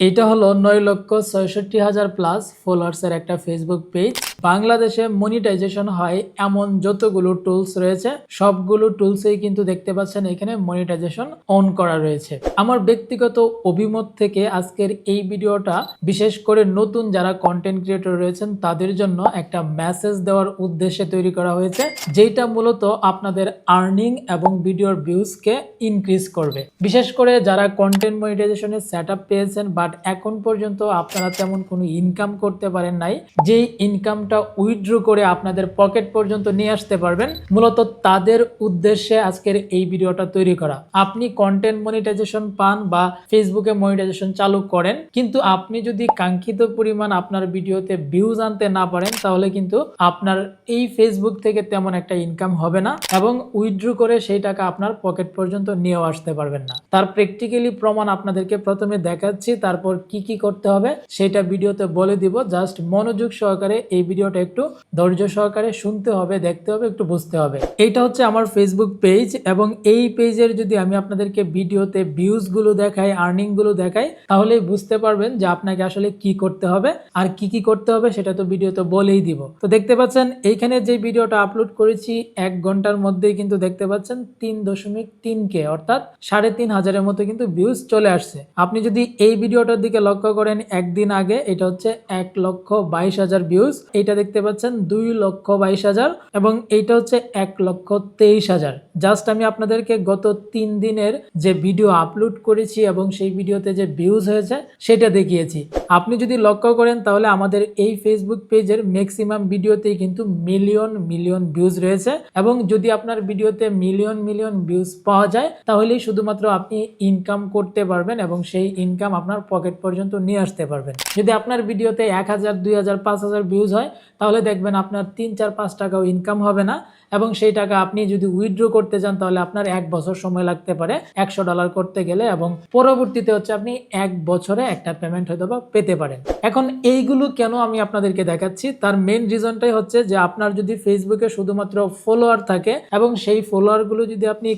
এটা হলো নয় লক্ষ ছয়ষট্টি হাজার প্লাস ফলোয়ার্সের একটা ফেসবুক পেজ বাংলাদেশে মনিটাইজেশন হয় এমন যতগুলো টুলস রয়েছে, সবগুলো টুলসেই কিন্তু দেখতে পাচ্ছেন এখানে মনিটাইজেশন অন করা রয়েছে। আমার ব্যক্তিগত অভিমত থেকে আজকের এই ভিডিওটা, বিশেষ করে নতুন যারা কন্টেন্ট ক্রিয়েটর রয়েছেন, তাদের জন্য একটা মেসেজ দেওয়ার উদ্দেশ্যে তৈরি করা হয়েছে যেটা মূলত আপনাদের আর্নিং এবং ভিডিওর ভিউজকে ইনক্রিজ করবে। বিশেষ করে যারা কন্টেন্ট মনিটাইজেশনের সেট পেয়েছেন বাট এখন পর্যন্ত আপনারা তেমন কোনো ইনকাম করতে পারেন নাই। যেই ইনকামটা উইথড্র করে আপনাদের পকেট পর্যন্ত নিয়ে আসতে পারবেন, মূলত তাদের উদ্দেশ্যে আজকের এই ভিডিওটা তৈরি করা। আপনি কন্টেন্ট মনিটাইজেশন পান বা ফেসবুকে মনিটাইজেশন চালু করেন, কিন্তু আপনি যদি কাঙ্ক্ষিত পরিমাণ আপনার ভিডিওতে ভিউজ আনতে না পারেন, তাহলে কিন্তু আপনার এই ফেসবুক থেকে তেমন একটা ইনকাম হবে না এবং উইথড্র করে সেই টাকা আপনার পকেট পর্যন্ত নিয়েও আসতে পারবেন না। তার প্র্যাকটিক্যালি প্রমাণ আপনাদেরকে প্রথমে দেখাচ্ছি তারপর কি কি করতে হবে সেটা ভিডিওতে বলে দিব। জাস্ট মনোযোগ সহকারে এই ভিডিওটা একটু ধৈর্য সহকারে শুনতে হবে, দেখতে হবে, একটু বুঝতে হবে। এইটা হচ্ছে আমার ফেসবুক পেজ এবং এই পেজের যদি আমি আপনাদেরকে ভিডিওতে ভিউজগুলো দেখাই আর্নিংগুলো দেখাই, তাহলে বুঝতে পারবেন যে আপনাকে আসলে কি করতে হবে আর কি কি করতে হবে সেটা তো ভিডিওতে বলেই দিব। তো দেখতে পাচ্ছেন, এইখানে যে ভিডিওটা আপলোড করেছি, এক ঘণ্টার মধ্যেই কিন্তু দেখতে পাচ্ছেন তিন দশমিক তিন কে, অর্থাৎ সাড়ে তিন হাজারের মতো কিন্তু ভিউজ চলে আসছে। আপনি যদি এই ভিডিওটার দিকে লক্ষ্য করেন, একদিন আগে, এটা হচ্ছে এক লক্ষ বাইশ হাজার ভিউজ এটা দেখতে পাচ্ছেন, দুই লক্ষ বাইশ হাজার এবং এইটা হচ্ছে এক লক্ষ তেইশ হাজার। জাস্ট আমি আপনাদেরকে গত তিন দিনের যে ভিডিও আপলোড করেছি এবং সেই ভিডিওতে যে ভিউজ হয়েছে, সেটা দেখিয়েছি। আপনি যদি লক্ষ্য করেন, তাহলে আমাদের এই ফেসবুক পেজের ম্যাক্সিমাম ভিডিওতেই কিন্তু মিলিয়ন মিলিয়ন ভিউজ রয়েছে এবং যদি আপনার ভিডিওতে মিলিয়ন মিলিয়ন ভিউজ পাওয়া যায়, তাহলেই শুধুমাত্র আপনি ইনকাম করতে পারবেন এবং সেই ইনকাম আপনার পকেট পর্যন্ত নিয়ে আসতে পারবেন। যদি আপনার ভিডিওতে এক হাজার, দুই হাজার, পাঁচ হাজার ভিউজ হয়, তাহলে দেখবেন আপনার তিন, চার, পাঁচ টাকাও ইনকাম হবে না। এবং সেই টাকা আপনি যদি উইথড্র করতে চান, তাহলে আপনার এক বছর সময় লাগতে পারে। একশো ডলার করতে গেলে এবং পরবর্তীতে হচ্ছে আপনি এক বছরে একটা পেমেন্ট হয়তো বা পেতে পারেন। এখন এইগুলো কেন আমি আপনাদেরকে দেখাচ্ছি? তার মেন রিজনটাই হচ্ছে যে আপনার যদি ফেসবুকে শুধুমাত্র ফলোয়ার থাকে এবং সেই ফলোয়ারগুলো যদি আপনি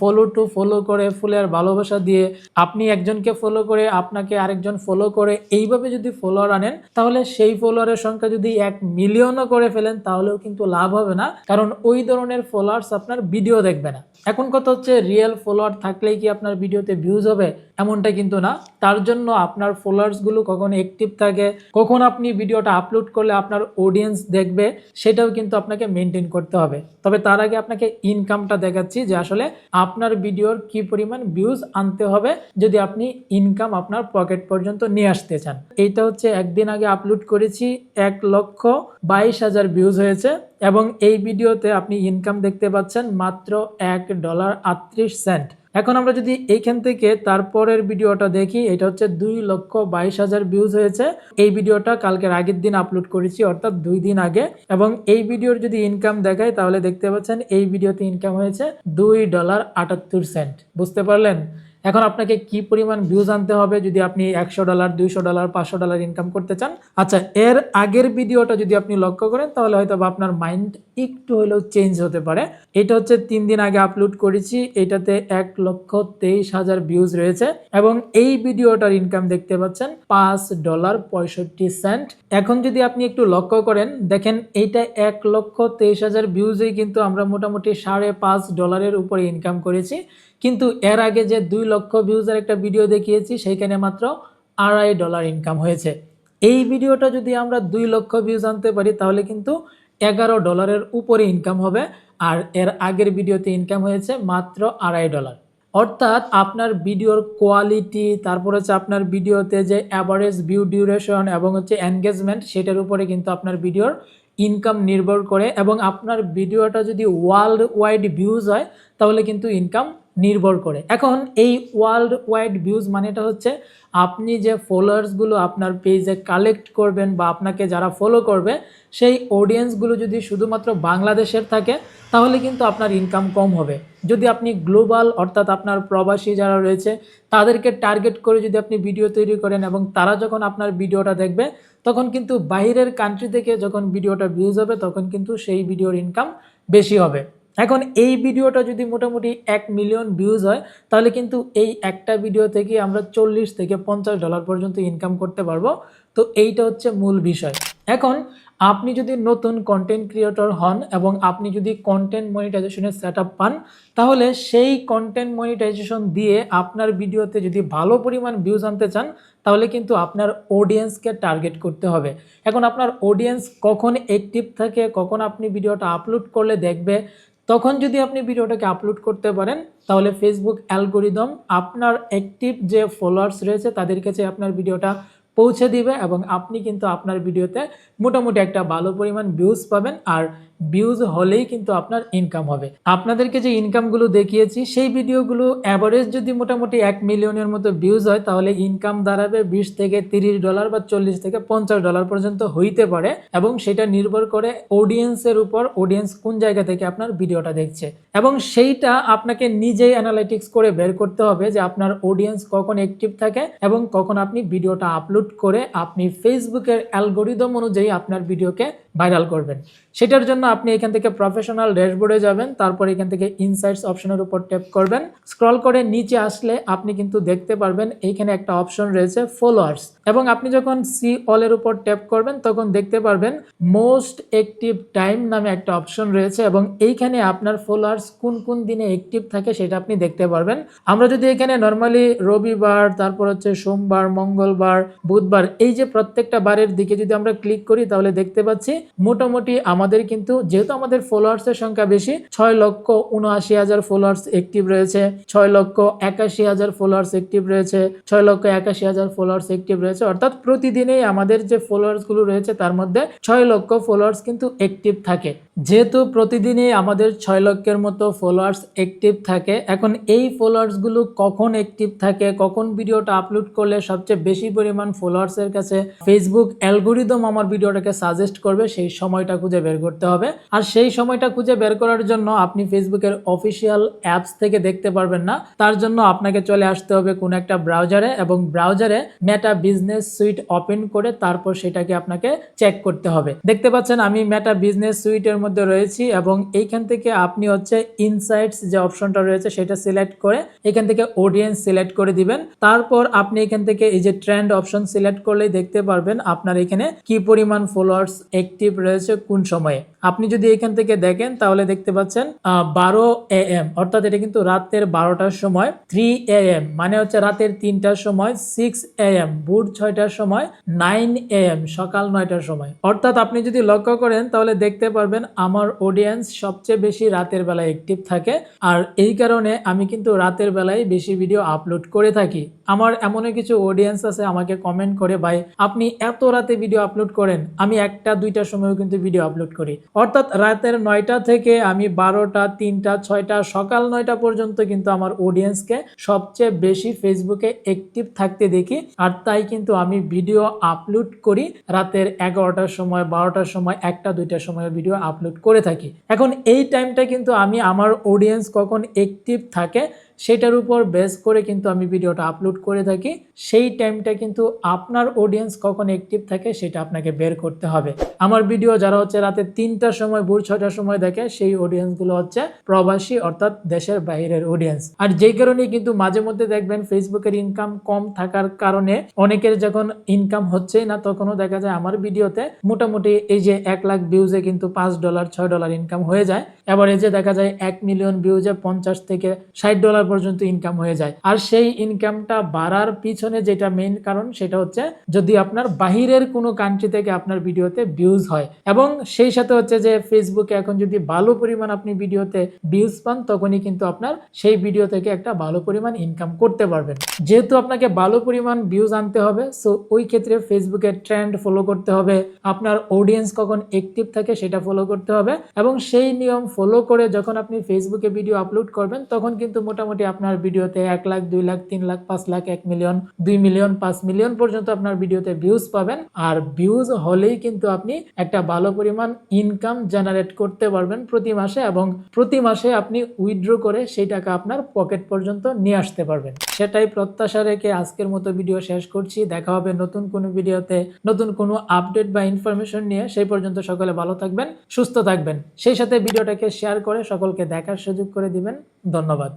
ফলো টু ফলো করে ফুলের ভালোবাসা দিয়ে আপনি একজনকে ফলো করে, আপনাকে আরেকজন ফলো করে এইভাবে যদি ফলোয়ার আনেন, তাহলে সেই ফলোয়ারের সংখ্যা যদি এক মিলিয়নও করে ফেলেন, তাহলেও কিন্তু লাভ হবে না। কারণ ওই ধরনের ফলোয়ার্স আপনার ভিডিও দেখবে না। এখন কথা হচ্ছে রিয়েল ফলোয়ার থাকলেই কি আপনার ভিডিওতে ভিউজ হবে? এমনটা কিন্তু না। তার জন্য আপনার ফলোয়ার্সগুলো কখন অ্যাক্টিভ থাকে, কখন আপনি ভিডিওটা আপলোড করলে আপনার অডিয়েন্স দেখবে, সেটাও কিন্তু আপনাকে মেনটেন করতে হবে। তবে তার আগে আপনাকে ইনকামটা দেখাচ্ছি যে আসলে আপনার ভিডিওর কি পরিমাণ ভিউজ আনতে হবে, যদি আপনি ইনকাম আপনার পকেট পর্যন্ত নিয়ে আসতে চান। এইটা হচ্ছে একদিন আগে আপলোড করেছি এক লক্ষ বাইশ হাজার ভিউজ হয়েছে এবং এই ভিডিওতে আপনি ইনকাম দেখতে পাচ্ছেন মাত্র এক ডলার আটত্রিশ সেন্ট এখন আমরা যদি এইখান থেকে তারপরের ভিডিওটা দেখি, এটা হচ্ছে দুই লক্ষ বাইশ হাজার ভিউজ হয়েছে। এই ভিডিওটা কালকের আগের দিন আপলোড করেছি, অর্থাৎ দুই দিন আগে। এবং এই ভিডিওর যদি ইনকাম দেখায় তাহলে দেখতে পাচ্ছেন এই ভিডিওতে ইনকাম হয়েছে দুই ডলার আটাত্তর সেন্ট বুঝতে পারলেন? এখন আপনাকে কি পরিমাণ ভিউজ আনতে হবে যদি আপনি একশো ডলার দুইশো ডলার পাঁচশো ডলার ইনকাম করতে চান? আচ্ছা এর আগের ভিডিওটা যদি আপনি লক্ষ্য করেন, তাহলে হয়তো বা আপনার মাইন্ড একটু হলেও চেঞ্জ হতে পারে। এটা হচ্ছে তিন দিন আগে আপলোড করেছি, এটাতে এক লক্ষ তেইশ হাজার ভিউজ রয়েছে এবং এই ভিডিওটার ইনকাম দেখতে পাচ্ছেন পাঁচ ডলার পঁয়ষট্টি সেন্ট এখন যদি আপনি একটু লক্ষ্য করেন, দেখেন এইটা এক লক্ষ তেইশ হাজার ভিউজেই কিন্তু আমরা মোটামুটি সাড়ে পাঁচ ডলারের উপরে ইনকাম করেছি। কিন্তু এর আগে যে দুই লক্ষ ভিউজের একটা ভিডিও দেখিয়েছি, সেইখানে মাত্র আড়াই ডলার ইনকাম হয়েছে। এই ভিডিওটা যদি আমরা দুই লক্ষ ভিউজ আনতে পারি, তাহলে কিন্তু এগারো ডলারের উপরে ইনকাম হবে, আর এর আগের ভিডিওতে ইনকাম হয়েছে মাত্র আড়াই ডলার অর্থাৎ আপনার ভিডিওর কোয়ালিটি তারপর হচ্ছে আপনার ভিডিওতে যে অ্যাভারেজ ভিউ ডিউরেশন এবং হচ্ছে এনগেজমেন্ট সেটার উপরে কিন্তু আপনার ভিডিওর ইনকাম নির্ভর করে এবং আপনার ভিডিওটা যদি ওয়ার্ল্ড ওয়াইড ভিউজ হয়, তাহলে কিন্তু ইনকাম নির্ভর করে। এখন এই ওয়ার্ল্ড ওয়াইড ভিউজ মানেটা হচ্ছে আপনি যে ফলোয়ার্সগুলো আপনার পেজে কালেক্ট করবেন বা আপনাকে যারা ফলো করবে, সেই অডিয়েন্সগুলো যদি শুধুমাত্র বাংলাদেশের থাকে, তাহলে কিন্তু আপনার ইনকাম কম হবে। যদি আপনি গ্লোবাল অর্থাৎ আপনার প্রবাসী যারা রয়েছে, তাদেরকে টার্গেট করে যদি আপনি ভিডিও তৈরি করেন এবং তারা যখন আপনার ভিডিওটা দেখবে তখন কিন্তু বাইরের কান্ট্রি থেকে যখন ভিডিওটা ভিউজ হবে, তখন কিন্তু সেই ভিডিওর ইনকাম বেশি হবে। এখন এই ভিডিওটা যদি মোটামুটি এক মিলিয়ন ভিউজ হয়, তাহলে কিন্তু এই একটা ভিডিও থেকে আমরা চল্লিশ থেকে পঞ্চাশ ডলার পর্যন্ত ইনকাম করতে পারব। তো এইটা হচ্ছে মূল বিষয়। এখন আপনি যদি নতুন কন্টেন্ট ক্রিয়েটর হন এবং আপনি যদি কন্টেন্ট মনিটাইজেশনের সেট পান, তাহলে সেই কন্টেন্ট মনিটাইজেশন দিয়ে আপনার ভিডিওতে যদি ভালো পরিমাণ ভিউজ আনতে চান, তাহলে কিন্তু আপনার অডিয়েন্সকে টার্গেট করতে হবে। এখন আপনার অডিয়েন্স কখন অ্যাক্টিভ থাকে, কখন আপনি ভিডিওটা আপলোড করলে দেখবে, তখন যদি আপনি ভিডিওটাকে আপলোড করতে পারেন, তাহলে ফেসবুক অ্যালগোরিদম আপনার অ্যাক্টিভ যে ফলোয়ার্স রয়েছে, তাদের কাছে আপনার ভিডিওটা পৌঁছে দিবে এবং আপনি কিন্তু আপনার ভিডিওতে মোটামুটি একটা ভালো পরিমাণ ভিউজ পাবেন আর ভিউজ হলেই কিন্তু আপনার ইনকাম হবে। আপনাদেরকে যে ইনকামগুলো দেখিয়েছি, সেই ভিডিওগুলো অ্যাভারেজ যদি মোটামুটি এক মিলিয়নের মতো ভিউজ হয়, তাহলে ইনকাম দাঁড়াবে বিশ থেকে তিরিশ ডলার বা চল্লিশ থেকে পঞ্চাশ ডলার পর্যন্ত হইতে পারে এবং সেটা নির্ভর করে অডিয়েন্সের উপর অডিয়েন্স কোন জায়গা থেকে আপনার ভিডিওটা দেখছে। এবং সেইটা আপনাকে নিজেই অ্যানালাইটিক্স করে বের করতে হবে যে আপনার অডিয়েন্স কখন অ্যাক্টিভ থাকে এবং কখন আপনি ভিডিওটা আপলোড করে আপনি ফেসবুকের অ্যালগোরিদম অনুযায়ী আপনার ভিডিওকে ভাইরাল করবেন। সেটার জন্য আপনি এখান থেকে প্রফেশনাল ড্যাশবোর্ডে যাবেন, তারপর এখান থেকে ইনসাইটস অপশনের উপর ট্যাপ করবেন। স্ক্রল করে নিচে আসলে আপনি কিন্তু দেখতে পারবেন এইখানে একটা অপশন রয়েছে ফলোয়ার্স এবং আপনি যখন সি অলের উপর ট্যাপ করবেন, তখন দেখতে পারবেন মোস্ট অ্যাক্টিভ টাইম নামে একটা অপশন রয়েছে এবং এইখানে আপনার ফলোয়ার্স কোন কোন দিনে অ্যাক্টিভ থাকে সেটা আপনি দেখতে পারবেন। আমরা যদি এখানে নর্মালি রবিবার, তারপর হচ্ছে সোমবার, মঙ্গলবার, বুধবার এই যে প্রত্যেকটা বারের দিকে যদি আমরা ক্লিক করি, তাহলে দেখতে পাচ্ছি মোটামুটি আমাদের কিন্তু, যেহেতু আমাদের ফলোয়ার্সের সংখ্যা বেশি, ছয় লক্ষ উনআশি হাজার ফলোয়ার্স অ্যাক্টিভ রয়েছে, ছয় লক্ষ একাশি হাজার ফলোয়ার্স অ্যাক্টিভ রয়েছে, ছয় লক্ষ একাশি হাজার ফলোয়ার্স অ্যাক্টিভ রয়েছে। অর্থাৎ প্রতিদিনেই আমাদের যে ফলোয়ার্সগুলো রয়েছে, তার মধ্যে ছয় লক্ষ ফলোয়ার্স কিন্তু অ্যাক্টিভ থাকে। যেহেতু প্রতিদিনই আমাদের ছয় লক্ষের মতো ফলোয়ার্স অ্যাক্টিভ থাকে, এখন এই ফলোয়ার্সগুলো কখন অ্যাক্টিভ থাকে, কখন ভিডিওটা আপলোড করলে সবচেয়ে বেশি পরিমাণ ফলোয়ার্সের কাছে ফেসবুক অ্যালগোরিদম আমার ভিডিওটাকে সাজেস্ট করবে, সেই সময়টা খুঁজে করতে হবে। আর সেই সময়টা খুঁজে বের করার জন্য আপনি ফেসবুকের অফিসিয়াল অ্যাপস থেকে দেখতে পারবেন না। তার জন্য আপনাকে চলে আসতে হবে কোনো একটা ব্রাউজারে এবং ব্রাউজারে মেটা বিজনেস সুইট ওপেন করে তারপর সেটাকে আপনাকে চেক করতে হবে। দেখতে পাচ্ছেন আমি মেটা বিজনেস সুইটের মধ্যে রয়েছি এবং এইখান থেকে আপনি হচ্ছে ইনসাইটস যে অপশনটা রয়েছে সেটা সিলেক্ট করে এখান থেকে অডিয়েন্স সিলেক্ট করে দিবেন। তারপর আপনি এখান থেকে এই যে ট্রেন্ড অপশন সিলেক্ট করলেই দেখতে পারবেন আপনার এখানে কি পরিমাণ ফলোয়ার্স অ্যাক্টিভ রয়েছে, কোন সময়ে। আপনি যদি এখান থেকে দেখেন, তাহলে দেখতে পাচ্ছেন বারো এ এম, অর্থাৎ এটা কিন্তু রাতের বারোটার সময়, থ্রি এ এম মানে হচ্ছে রাতের তিনটার সময়, সিক্স এ এম, ভোর ছয়টার সময়, নাইন এ এম, সকাল নয়টার সময়। অর্থাৎ আপনি যদি লক্ষ্য করেন, তাহলে দেখতে পারবেন, আমার অডিয়েন্স সবচেয়ে বেশি রাতের বেলায় অ্যাক্টিভ থাকে। আর এই কারণে আমি কিন্তু রাতের বেলায় বেশি ভিডিও আপলোড করে থাকি। আমার এমন কিছু অডিয়েন্স আছে, আমাকে কমেন্ট করে, ভাই, আপনি এত রাতে ভিডিও আপলোড করেন, আমি একটা দুইটার সময়ও কিন্তু ভিডিও আপলোড করি। অর্থাৎ রাতের নয়টা থেকে আমি বারোটা, তিনটা, ছয়টা, সকাল নয়টা পর্যন্ত কিন্তু আমার অডিয়েন্সকে সবচেয়ে বেশি ফেসবুকে অ্যাক্টিভ থাকতে দেখি। আর তাই কিন্তু আমি ভিডিও আপলোড করি রাতের এগারোটার সময়, বারোটার সময়, একটা, দুইটার সময় ভিডিও আপলোড করে থাকি। এখন এই টাইমটা কিন্তু আমি আমার অডিয়েন্স কখন অ্যাক্টিভ থাকে সেটার উপর বেস করে কিন্তু আমি ভিডিওটা আপলোড করে থাকি। সেই টাইমটা কিন্তু আপনার অডিয়েন্স কখন অ্যাক্টিভ থাকে সেটা আপনাকে বের করতে হবে। আমার ভিডিও যারা হচ্ছে রাতে তিনটার সময়, ভোর ছয়টার সময় দেখে, সেই অডিয়েন্সগুলো হচ্ছে প্রবাসী অর্থাৎ দেশের বাইরের অডিয়েন্স আর যেই কারণে কিন্তু মাঝে মধ্যে দেখবেন ফেসবুকের ইনকাম কম থাকার কারণে অনেকের যখন ইনকাম হচ্ছেই না, তখনও দেখা যায় আমার ভিডিওতে মোটামুটি এই যে এক লাখ ভিউজে কিন্তু পাঁচ ডলার ছয় ডলার ইনকাম হয়ে যায়। যে দেখা যায় এক মিলিয়ন ভিউজে পঞ্চাশ থেকে ষাট ডলার পর্যন্ত ইনকাম হয়ে যায়। আর সেই ইনকামটা বাড়ার পিছনে যেটা মেইন কারণ, সেটা হচ্ছে যদি আপনার বাহিরের কোনো কান্ট্রি থেকে আপনার ভিডিওতে ভিউজ হয় এবং সেই সাথে হচ্ছে যে ফেসবুকে এখন যদি ভালো পরিমাণ আপনি ভিডিওতে ভিউজ পান, তখনই কিন্তু আপনার সেই ভিডিও থেকে একটা ভালো পরিমাণ ইনকাম করতে পারবেন। যেহেতু আপনাকে ভালো পরিমাণ ভিউজ আনতে হবে সো ওই ক্ষেত্রে ফেসবুকের ট্রেন্ড ফলো করতে হবে। আপনার অডিয়েন্স কখন অ্যাক্টিভ থাকে, সেটা ফলো করতে হবে এবং সেই নিয়ম ফলো করে যখন আপনি ফেসবুকে ভিডিও আপলোড করবেন, তখন কিন্তু মোটামুটি আপনার ভিডিওতে এক লাখ, দুই লাখ, তিন লাখ, পাঁচ লাখ, এক মিলিয়ন দুই মিলিয়ন পাঁচ মিলিয়ন পর্যন্ত আপনার ভিডিওতে ভিউজ পাবেন। আর ভিউজ হলেই কিন্তু আপনি একটা ভালো পরিমাণ ইনকাম জেনারেট করতে পারবেন প্রতি মাসে এবং প্রতি মাসে আপনি উইথড্র করে সেই টাকা আপনার পকেট পর্যন্ত নিয়ে আসতে পারবেন। সেটাই প্রত্যাশা রেখে আজকের মতো ভিডিও শেষ করছি। দেখা হবে নতুন কোনো ভিডিওতে নতুন কোনো আপডেট বা ইনফরমেশন নিয়ে। সেই পর্যন্ত সকলে ভালো থাকবেন, সুস্থ থাকবেন। সেই সাথে ভিডিওটাকে ভিডিওটাকে শেয়ার করে সকলকে দেখার সুযোগ করে দিবেন। ধন্যবাদ।